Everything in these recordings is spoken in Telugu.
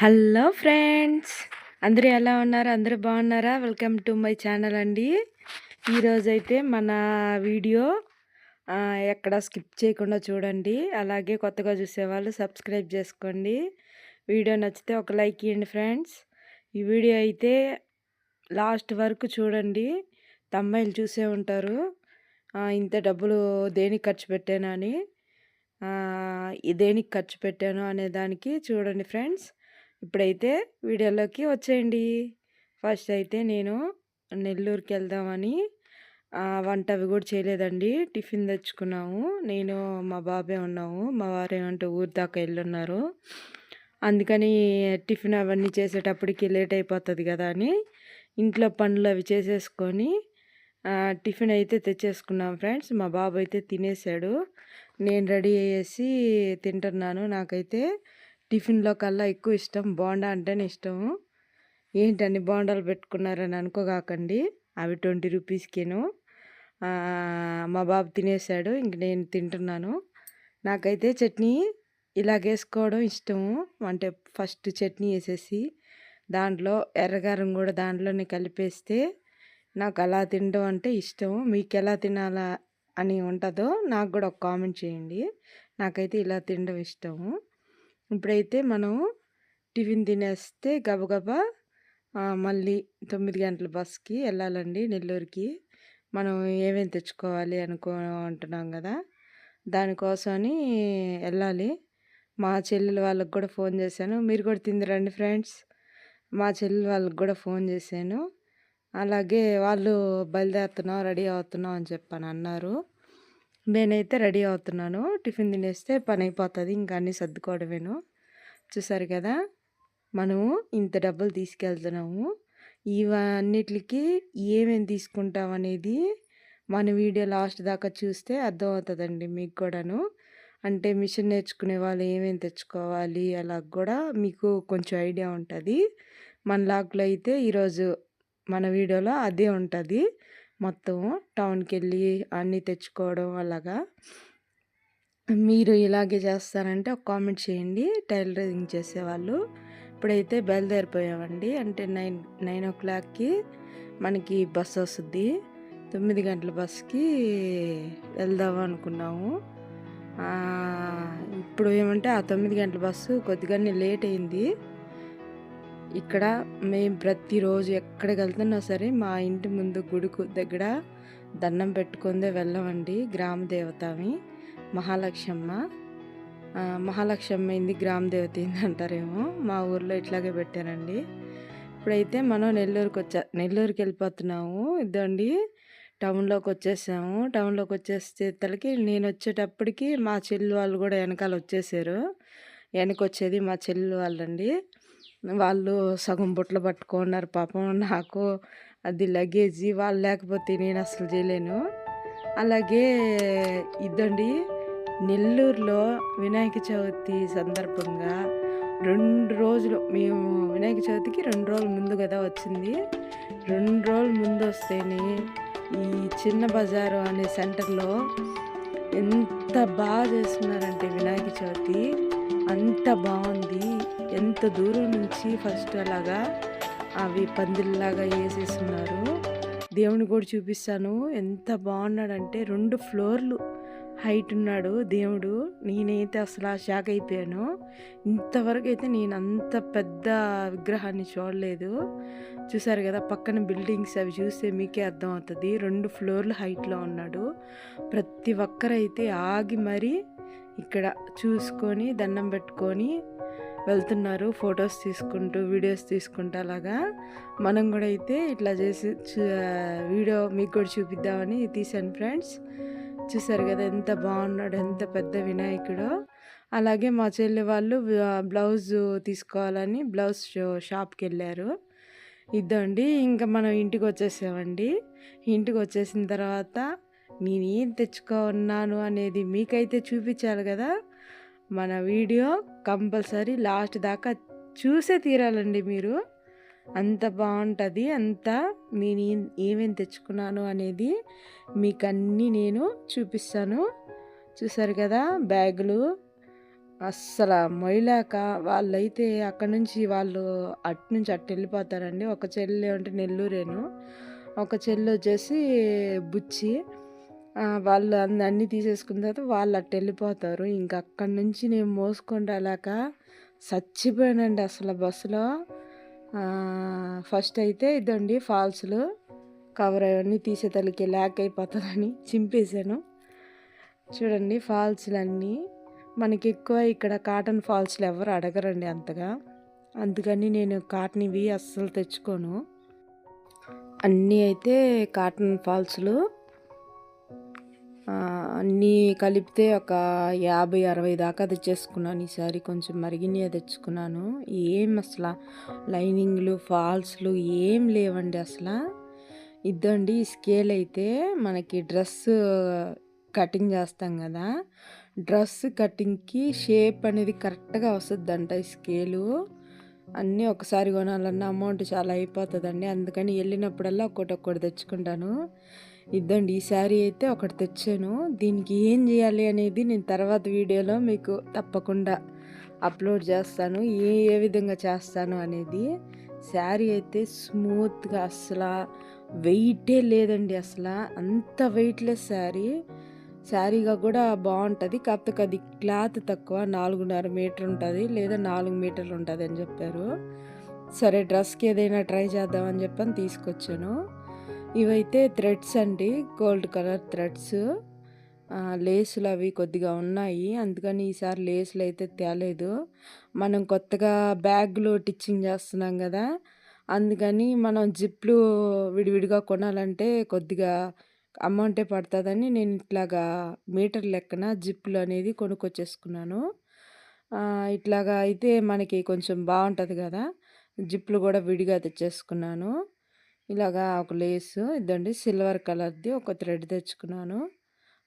Hello friends! అందరూ ఎలా ఉన్నారు? అందరూ బాగున్నారా? వెల్కమ్ టు మై ఛానల్ అండి. ఈరోజైతే మన వీడియో ఎక్కడ స్కిప్ చేయకుండా చూడండి. అలాగే కొత్తగా చూసేవాళ్ళు సబ్స్క్రైబ్ చేసుకోండి. వీడియో నచ్చితే ఒక లైక్ ఇవ్వండి ఫ్రెండ్స్. ఈ వీడియో అయితే లాస్ట్ వరకు చూడండి. తమ్మాయిలు చూసే ఉంటారు. ఇంత డబ్బులు దేనికి ఖర్చు పెట్టానని దేనికి ఖర్చు పెట్టాను అనే దానికి చూడండి ఫ్రెండ్స్. ఇప్పుడైతే వీడియోలోకి వచ్చేయండి. ఫస్ట్ అయితే నేను నెల్లూరుకి వెళ్దామని వంట అవి కూడా చేయలేదండి. టిఫిన్ తెచ్చుకున్నాము. నేను మా బాబే ఉన్నాము. మా వారు ఏమంటే ఊరి దాకా వెళ్ళున్నారు అందుకని టిఫిన్ అవన్నీ చేసేటప్పటికి లేట్ అయిపోతుంది కదా అని ఇంట్లో పనులు అవి చేసేసుకొని టిఫిన్ అయితే తెచ్చేసుకున్నాం ఫ్రెండ్స్. మా బాబు అయితే తినేసాడు. నేను రెడీ అయ్యేసి తింటున్నాను. నాకైతే టిఫిన్లో కల్లా ఎక్కువ ఇష్టం. బోండా అంటేనే ఇష్టము. ఏంటని బోండాలు పెట్టుకున్నారని అనుకోగాకండి. అవి ట్వంటీ రూపీస్కేను. మా బాబు తినేసాడు. ఇంక నేను తింటున్నాను. నాకైతే చట్నీ ఇలాగేసుకోవడం ఇష్టము. అంటే ఫస్ట్ చట్నీ వేసేసి దాంట్లో ఎర్రగారం కూడా దాంట్లోనే కలిపేస్తే నాకు అలా తినడం అంటే ఇష్టం మీకు ఎలా తినాలా అని ఉంటుందో నాకు కూడా ఒక కామెంట్ చేయండి. నాకైతే ఇలా తినడం ఇష్టము. ఇప్పుడైతే మనం టిఫిన్ తినేస్తే గబగబా మళ్ళీ తొమ్మిది గంటల బస్కి వెళ్ళాలండి నెల్లూరుకి. మనం ఏమేమి తెచ్చుకోవాలి అనుకుంటున్నాం కదా. దానికోసమని వెళ్ళాలి. మా చెల్లెలు వాళ్ళకి కూడా ఫోన్ చేశాను. మీరు కూడా తిందిరండి ఫ్రెండ్స్. మా చెల్లెలు వాళ్ళకి కూడా ఫోన్ చేశాను. అలాగే వాళ్ళు బయలుదేరుతున్నాం రెడీ అవుతున్నాం అని చెప్పని అన్నారు. నేనైతే రెడీ అవుతున్నాను. టిఫిన్ తినేస్తే పని అయిపోతుంది ఇంకా అన్నీ సర్దుకోవడమేను. చూసారు కదా మనము ఇంత డబ్బులు తీసుకెళ్తున్నాము. ఇవన్నిటికి ఏమేమి తీసుకుంటాం అనేది మన వీడియో లాస్ట్ దాకా చూస్తే అర్థమవుతుందండి మీకు కూడాను. అంటే మిషన్ నేర్చుకునే వాళ్ళు ఏమేమి తెచ్చుకోవాలి అలా కూడా మీకు కొంచెం ఐడియా ఉంటుంది. మన లాక్లో అయితే ఈరోజు మన వీడియోలో అదే ఉంటుంది. మొత్తం టౌన్కి వెళ్ళి అన్నీ తెచ్చుకోవడం అలాగా. మీరు ఇలాగే చేస్తారంటే ఒక కామెంట్ చేయండి. టైలరింగ్ చేసేవాళ్ళు. ఇప్పుడైతే బయలుదేరిపోయామండి. అంటే నైన్ నైన్ ఓ క్లాక్కి మనకి బస్ వస్తుంది. తొమ్మిది గంటల బస్కి వెళ్దాం అనుకున్నాము. ఇప్పుడు ఏమంటే ఆ తొమ్మిది గంటల బస్సు కొద్దిగానే లేట్ అయింది. ఇక్కడ మేము ప్రతిరోజు ఎక్కడికి వెళ్తున్నా సరే మా ఇంటి ముందు గుడికు దగ్గర దండం పెట్టుకుందే వెళ్ళమండి గ్రామ దేవతవి. మహాలక్ష్మ మహాలక్ష్మి అయింది గ్రామ దేవత అయింది అంటారేమో. మా ఊర్లో ఇట్లాగే పెట్టారండి. ఇప్పుడైతే మనం నెల్లూరుకి వచ్చా నెల్లూరుకి వెళ్ళిపోతున్నాము ఇదండి టౌన్లోకి వచ్చేసాము టౌన్లోకి వచ్చేసేతలకి నేను వచ్చేటప్పటికి మా చెల్లి వాళ్ళు కూడా వెనకాల వచ్చేసారు వెనక వచ్చేది మా చెల్లి వాళ్ళండి. వాళ్ళు సగం బుట్టలు పట్టుకున్నారు. పాపం నాకు అది లగేజీ వాళ్ళు లేకపోతే నేను అసలు చేయలేను. అలాగే ఇదండి నెల్లూరులో వినాయక చవితి సందర్భంగా రెండు రోజులు మేము వినాయక చవితికి రెండు రోజుల ముందు కదా వచ్చింది. రెండు రోజుల ముందు వస్తేనే ఈ చిన్న బజారు అనే సెంటర్లో ఎంత బాగా చేస్తున్నారంటే వినాయక చవితి. అంత బాగుంది. ఎంత దూరం నుంచి ఫస్ట్ అలాగా అవి పందిల్లాగా వేసేస్తున్నారు. దేవుని కూడా చూపిస్తాను. ఎంత బాగున్నాడంటే రెండు ఫ్లోర్లు హైట్ ఉన్నాడు దేవుడు. నేనైతే అసలు ఆ షాక్ అయిపోయాను. ఇంతవరకు అయితే నేను అంత పెద్ద విగ్రహాన్ని చూడలేదు. చూసారు కదా పక్కన బిల్డింగ్స్ అవి చూస్తే మీకే అర్థమవుతుంది. రెండు ఫ్లోర్లు హైట్లో ఉన్నాడు. ప్రతి ఒక్కరైతే ఆగి మరీ ఇక్కడ చూసుకొని దండం పెట్టుకొని వెళ్తున్నారు ఫొటోస్ తీసుకుంటూ వీడియోస్ తీసుకుంటూ అలాగా. మనం కూడా అయితే ఇట్లా చేసి వీడియో మీకు కూడా చూపిద్దామని తీసాను ఫ్రెండ్స్. చూసారు కదా ఎంత బాగున్నాడు ఎంత పెద్ద వినాయకుడు. అలాగే మా చెల్లి వాళ్ళు బ్లౌజ్ తీసుకోవాలని బ్లౌజ్ షాప్కి వెళ్ళారు. ఇద్దండి ఇంకా మనం ఇంటికి వచ్చేసామండి. ఇంటికి వచ్చేసిన తర్వాత నేను ఏం తెచ్చుకున్నాను అనేది మీకైతే చూపించాలి కదా. మన వీడియో కంపల్సరీ లాస్ట్ దాకా చూసే తీరాలండి మీరు. అంత బాగుంటుంది అంత నేను ఏమేమి తెచ్చుకున్నాను అనేది మీకు అన్నీ నేను చూపిస్తాను. చూసారు కదా బ్యాగులు. అస్సల మొయ్యలేక వాళ్ళైతే అక్కడి నుంచి వాళ్ళు అటు నుంచి అటు వెళ్ళిపోతారండి. ఒక చెల్లి అంటే నెల్లూరేను. ఒక చెల్లి వచ్చేసి బుచ్చి. వాళ్ళు అన్నీ తీసేసుకున్న తర్వాత వాళ్ళు అటు వెళ్ళిపోతారు. ఇంక అక్కడి నుంచి నేను మోసుకొని రాలేక చచ్చిపోయానండి అసలు బస్సులో. ఫస్ట్ అయితే ఇదండి ఫాల్స్లు. కవర్ అవన్నీ తీసే తలకి ల్యాక్ అయిపోతుందని చింపేశాను. చూడండి ఫాల్స్లన్నీ. మనకి ఎక్కువ ఇక్కడ కాటన్ ఫాల్స్లు ఎవరు అడగరండి అంతగా. అందుకని నేను కాటన్ ఇవి అస్సలు తెచ్చుకోను. అన్నీ అయితే కాటన్ ఫాల్స్లు. అన్నీ కలిపితే ఒక యాభై అరవై దాకా తెచ్చేసుకున్నాను ఈసారి. కొంచెం మరిగినవి తెచ్చుకున్నాను. ఏం అసలు లైనింగ్లు ఫాల్స్లు ఏం లేవండి అసలు. ఇద్దండి ఈ స్కేల్ అయితే మనకి డ్రెస్ కటింగ్ చేస్తాం కదా. డ్రెస్ కటింగ్కి షేప్ అనేది కరెక్ట్గా వస్తుందంట ఈ స్కేలు. అన్నీ ఒకసారి కొనాలన్న అమౌంట్ చాలా అయిపోతుందండి. అందుకని వెళ్ళినప్పుడల్లా ఒక్కటి ఒక్కటి తెచ్చుకుంటాను. ఇద్దండి ఈ శారీ అయితే ఒకటి తెచ్చాను. దీనికి ఏం చేయాలి అనేది నేను తర్వాత వీడియోలో మీకు తప్పకుండా అప్లోడ్ చేస్తాను. ఏ ఏ విధంగా చేస్తాను అనేది శారీ అయితే స్మూత్గా అసలు వెయిటే లేదండి అసలు. అంత వెయిట్లెస్ శారీ. శారీగా కూడా బాగుంటుంది. కాకపోతే అది క్లాత్ తక్కువ నాలుగున్నర మీటర్ ఉంటుంది లేదా నాలుగు మీటర్లు ఉంటుంది అని చెప్పారు. సరే డ్రెస్కి ఏదైనా ట్రై చేద్దామని చెప్పని తీసుకొచ్చాను. ఇవైతే థ్రెడ్స్ అండి. Gold colour threads. లేసులు అవి కొద్దిగా ఉన్నాయి. అందుకని ఈసారి లేసులు అయితే తేలేదు. మనం కొత్తగా బ్యాగ్లు టిచ్చింగ్ చేస్తున్నాం కదా. అందుకని మనం జిప్లు విడివిడిగా కొనాలంటే కొద్దిగా అమౌంటే పడుతుందని నేను ఇట్లాగా మీటర్ లెక్కన జిప్లు అనేది కొనుక్కొచ్చేసుకున్నాను. ఇట్లాగా అయితే మనకి కొంచెం బాగుంటుంది కదా. జిప్లు కూడా విడిగా తెచ్చేసుకున్నాను. ఇలాగా ఒక లేసు ఇదండి సిల్వర్ కలర్ది ఒక థ్రెడ్ తెచ్చుకున్నాను.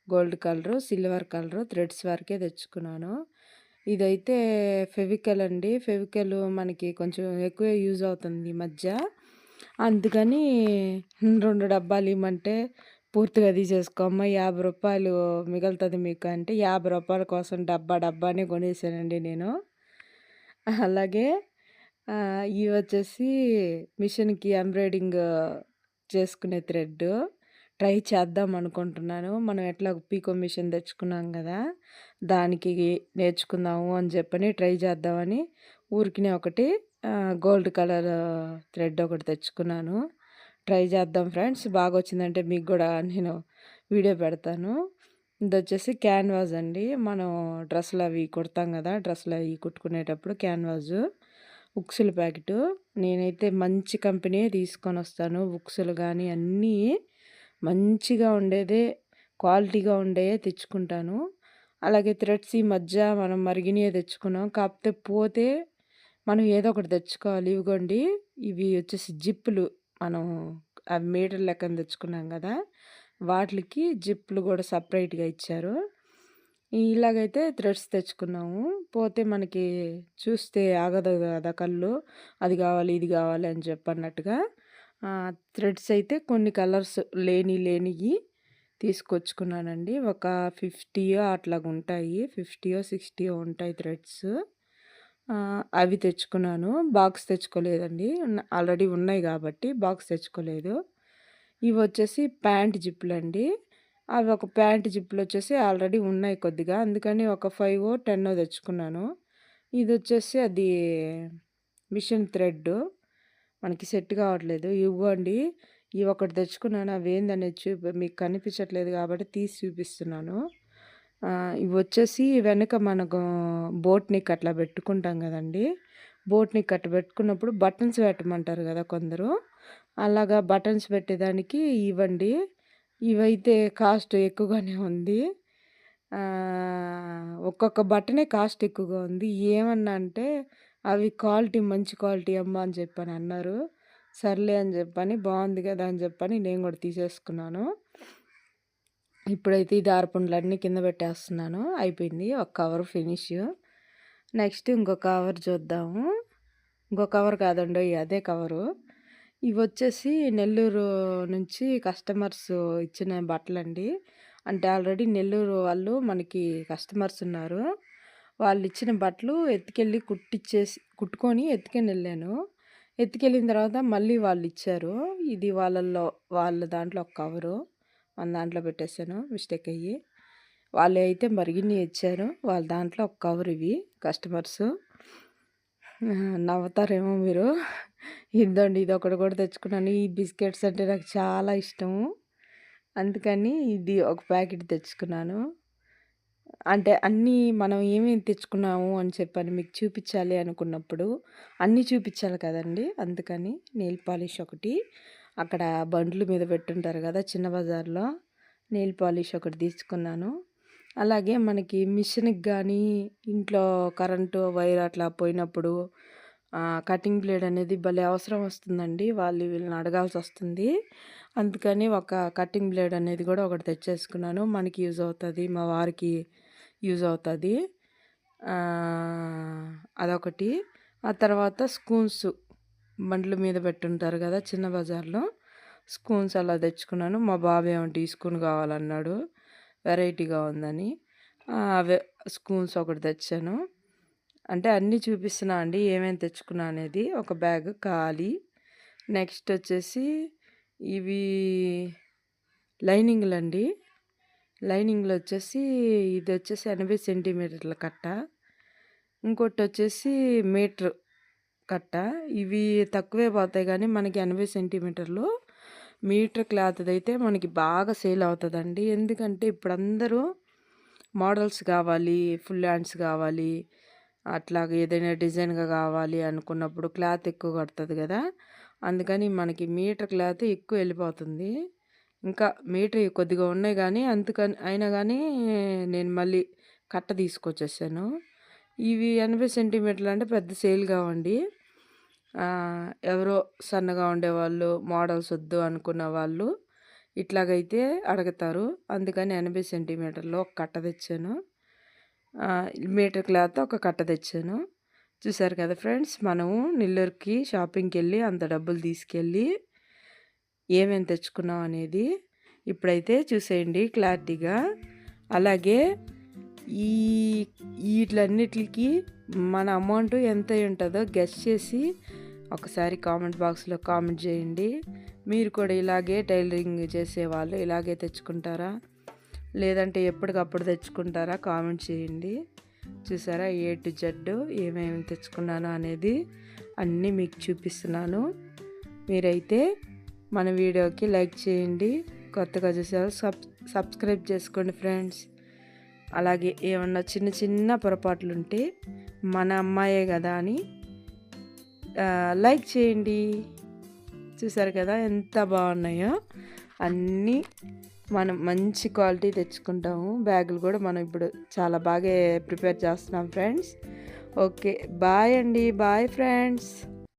Gold colour silver colour threads వరకే తెచ్చుకున్నాను. ఇదైతే ఫెవికల్ అండి. ఫెవికల్ మనకి కొంచెం ఎక్కువే యూజ్ అవుతుంది ఈ మధ్య. అందుకని రెండు డబ్బాలు ఇవ్వమంటే పూర్తిగా తీసేసుకోమ్మ యాభై రూపాయలు మిగులుతుంది మీకు అంటే యాభై రూపాయల కోసం డబ్బా డబ్బానే కొనేసానండి నేను. అలాగే ఇవి వచ్చేసి మిషన్కి ఎంబ్రాయిడింగ్ చేసుకునే థ్రెడ్ ట్రై చేద్దాం అనుకుంటున్నాను. మనం ఎట్లా పీకో మిషన్ తెచ్చుకున్నాం కదా దానికి నేర్చుకుందాము అని చెప్పని ట్రై చేద్దామని ఊరికినే ఒకటి గోల్డ్ కలర్ థ్రెడ్ ఒకటి తెచ్చుకున్నాను. ట్రై చేద్దాం ఫ్రెండ్స్. బాగా వచ్చిందంటే మీకు కూడా నేను వీడియో పెడతాను. ఇది వచ్చేసి క్యాన్వాస్ అండి. మనం డ్రెస్సులు అవి కుడతాం కదా డ్రెస్సులు అవి కుట్టుకునేటప్పుడు క్యాన్వాస్. ఉక్సుల ప్యాకెట్. నేనైతే మంచి కంపెనీ తీసుకొని వస్తాను ఉక్సులు కానీ అన్నీ. మంచిగా ఉండేదే క్వాలిటీగా ఉండే తెచ్చుకుంటాను. అలాగే థ్రెడ్స్ ఈ మధ్య మనం మరిగినవి తెచ్చుకున్నాం. కాకపోతే పోతే మనం ఏదో ఒకటి తెచ్చుకోవాలి. ఇవిగోండి ఇవి వచ్చేసి జిప్పులు. మనం అవి మీటర్ లెక్కన తెచ్చుకున్నాం కదా వాటికి జిప్పులు కూడా సపరేట్గా ఇచ్చారు. ఇలాగైతే థ్రెడ్స్ తెచ్చుకున్నాము. పోతే మనకి చూస్తే ఆగదు కదా కళ్ళు. అది కావాలి ఇది కావాలి అని చెప్పన్నట్టుగా థ్రెడ్స్ అయితే కొన్ని కలర్స్ లేని లేనివి తీసుకొచ్చుకున్నానండి. ఒక ఫిఫ్టీయో అట్లాగా ఉంటాయి. ఫిఫ్టీయో సిక్స్టీయో ఉంటాయి థ్రెడ్స్. అవి తెచ్చుకున్నాను. బాక్స్ తెచ్చుకోలేదండి. ఆల్రెడీ ఉన్నాయి కాబట్టి బాక్స్ తెచ్చుకోలేదు. ఇవి వచ్చేసి ప్యాంట్ జిప్పులు అండి అవి ఒక ప్యాంట్ జిప్పులు వచ్చేసి ఆల్రెడీ ఉన్నాయి కొద్దిగా. అందుకని ఒక ఫైవ్ టెన్ తెచ్చుకున్నాను. ఇది వచ్చేసి అది మిషన్ థ్రెడ్ మనకి సెట్ కావట్లేదు. ఇవ్వండి. ఇవి ఒకటి తెచ్చుకున్నాను. అవి ఏందనేది చూపి మీకు కనిపించట్లేదు కాబట్టి తీసి చూపిస్తున్నాను. ఇవి వచ్చేసి వెనక మనకు బోట్నిక్ అట్లా పెట్టుకుంటాం కదండీ. బోట్ని నెక్ పెట్టుకున్నప్పుడు బటన్స్ పెట్టమంటారు కదా కొందరు. అలాగా బటన్స్ పెట్టేదానికి ఇవ్వండి. ఇవైతే కాస్ట్ ఎక్కువగానే ఉంది. ఒక్కొక్క బట్టనే కాస్ట్ ఎక్కువగా ఉంది. ఏమన్నా అంటే అవి క్వాలిటీ మంచి క్వాలిటీ అమ్మ అని చెప్పని అన్నారు. సర్లే అని చెప్పని బాగుంది కదా అని చెప్పని నేను కూడా తీసేసుకున్నాను. ఇప్పుడైతే ఈ దారపుండ్లన్నీ కింద పెట్టేస్తున్నాను. అయిపోయింది. ఒక కవర్ ఫినిష్. నెక్స్ట్ ఇంకో కవర్ చూద్దాము. ఇంకో కవర్ కాదండి అదే కవరు. ఇవి వచ్చేసి నెల్లూరు నుంచి కస్టమర్స్ ఇచ్చిన బట్టలండి. అంటే ఆల్రెడీ నెల్లూరు వాళ్ళు మనకి కస్టమర్స్ ఉన్నారు. వాళ్ళు ఇచ్చిన బట్టలు ఎత్తుకెళ్ళి కుట్టిచ్చేసి కుట్టుకొని ఎత్తుకొని వెళ్ళాను ఎత్తుకెళ్ళిన తర్వాత మళ్ళీ వాళ్ళు ఇచ్చారు ఇది వాళ్ళల్లో వాళ్ళ దాంట్లో ఒక కవరు. మన దాంట్లో పెట్టేశాను మిస్టేక్ అయ్యి. వాళ్ళు అయితే మరిగిన్ని ఇచ్చారు. వాళ్ళ దాంట్లో ఒక కవర్ ఇవి కస్టమర్స్. నవ్వుతారేమో మీరు. ఇదండి ఇది ఒకటి కూడా తెచ్చుకున్నాను. ఈ బిస్కెట్స్ అంటే నాకు చాలా ఇష్టము. అందుకని ఇది ఒక ప్యాకెట్ తెచ్చుకున్నాను. అంటే అన్నీ మనం ఏమేమి తెచ్చుకున్నాము అని చెప్పని మీకు చూపించాలి అనుకున్నప్పుడు అన్నీ చూపించాలి కదండి. అందుకని నెయిల్ పాలిష్ ఒకటి అక్కడ బండ్ల మీద పెట్టుంటారు కదా చిన్న బజార్లో నెయిల్ పాలిష్ ఒకటి తీసుకున్నాను. అలాగే మనకి మిషన్కి కానీ ఇంట్లో కరెంటు వైర్ అట్లా పోయినప్పుడు కటింగ్ బ్లేడ్ అనేది భలే అవసరం వస్తుందండి. వాళ్ళు వీళ్ళని అడగాల్సి వస్తుంది. అందుకని ఒక కటింగ్ బ్లేడ్ అనేది కూడా ఒకటి తెచ్చేసుకున్నాను. మనకి యూజ్ అవుతుంది మా వారికి యూజ్ అవుతుంది. అదొకటి. ఆ తర్వాత స్పూన్స్ బండ్ల మీద పెట్టుంటారు కదా చిన్న బజార్లో. స్పూన్స్ అలా తెచ్చుకున్నాను. మా బాబు ఏమంటే ఈ స్పూన్ కావాలన్నాడు. వెరైటీగా ఉందని. అవే స్పూన్స్ ఒకటి తెచ్చాను. అంటే అన్నీ చూపిస్తున్నా అండి. ఏమేమి తెచ్చుకున్నా అనేది ఒక బ్యాగ్ ఖాళీ. నెక్స్ట్ వచ్చేసి ఇవి లైనింగ్లు అండి. లైనింగ్లో వచ్చేసి ఇది వచ్చేసి ఎనభై సెంటీమీటర్ల కట్ట. ఇంకోటి వచ్చేసి మీటర్ కట్ట. ఇవి తక్కువే పోతాయి కానీ మనకి ఎనభై సెంటీమీటర్లు. మీటర్ క్లాత్ అయితే మనకి బాగా సేల్ అవుతుందండి. ఎందుకంటే ఇప్పుడు అందరూ మోడల్స్ కావాలి ఫుల్ హ్యాండ్స్ కావాలి. అట్లా ఏదైనా డిజైన్గా కావాలి అనుకున్నప్పుడు క్లాత్ ఎక్కువ కడుతుంది కదా అందుకని మనకి మీటర్ క్లాత్ ఎక్కువ వెళ్ళిపోతుంది. ఇంకా మీటర్ కొద్దిగా ఉన్నాయి కానీ అందుకని అయినా కానీ నేను మళ్ళీ కట్ట తీసుకొచ్చేసాను. ఇవి ఎనభై సెంటీమీటర్లు అంటే పెద్ద సేల్ కావండి. ఎవరో సన్నగా ఉండేవాళ్ళు మోడల్స్ వద్దు అనుకున్న వాళ్ళు ఇట్లాగైతే అడుగుతారు. అందుకని ఎనభై సెంటీమీటర్లు ఒక కట్ట తెచ్చాను. మీటర్ క్లాత్ ఒక కట్ట తెచ్చాను. చూసారు కదా ఫ్రెండ్స్ మనము నెల్లూరుకి షాపింగ్కి వెళ్ళి అంత డబ్బులు తీసుకెళ్ళి ఏమేమి తెచ్చుకున్నాం అనేది ఇప్పుడైతే చూసేయండి క్లారిటీగా. అలాగే ఈ వీటిలన్నిటికి మన అమౌంట్ ఎంత ఉంటుందో గెస్ట్ చేసి ఒకసారి కామెంట్ బాక్స్లో కామెంట్ చేయండి. మీరు కూడా ఇలాగే టైలరింగ్ చేసేవాళ్ళు ఇలాగే తెచ్చుకుంటారా? లేదంటే ఎప్పటికప్పుడు తెచ్చుకుంటారా? కామెంట్ చేయండి. చూసారా? ఏ టు జెడ్ ఏమేమి తెచ్చుకున్నాను అనేది అన్నీ మీకు చూపిస్తున్నాను. మీరైతే మన వీడియోకి లైక్ చేయండి. కొత్తగా చూసారు సబ్ సబ్స్క్రైబ్ చేసుకోండి ఫ్రెండ్స్. అలాగే ఏమన్నా చిన్న చిన్న పొరపాట్లు ఉంటే మన అమ్మాయే కదా అని లైక్ చేయండి. చూసారు కదా ఎంత బాగున్నాయో? అన్నీ మనం మంచి క్వాలిటీ తెచ్చుకుంటాము. బ్యాగులు కూడా మనం ఇప్పుడు చాలా బాగా ప్రిపేర్ చేస్తున్నాం ఫ్రెండ్స్. ఓకే బాయ్ అండి. Bye friends.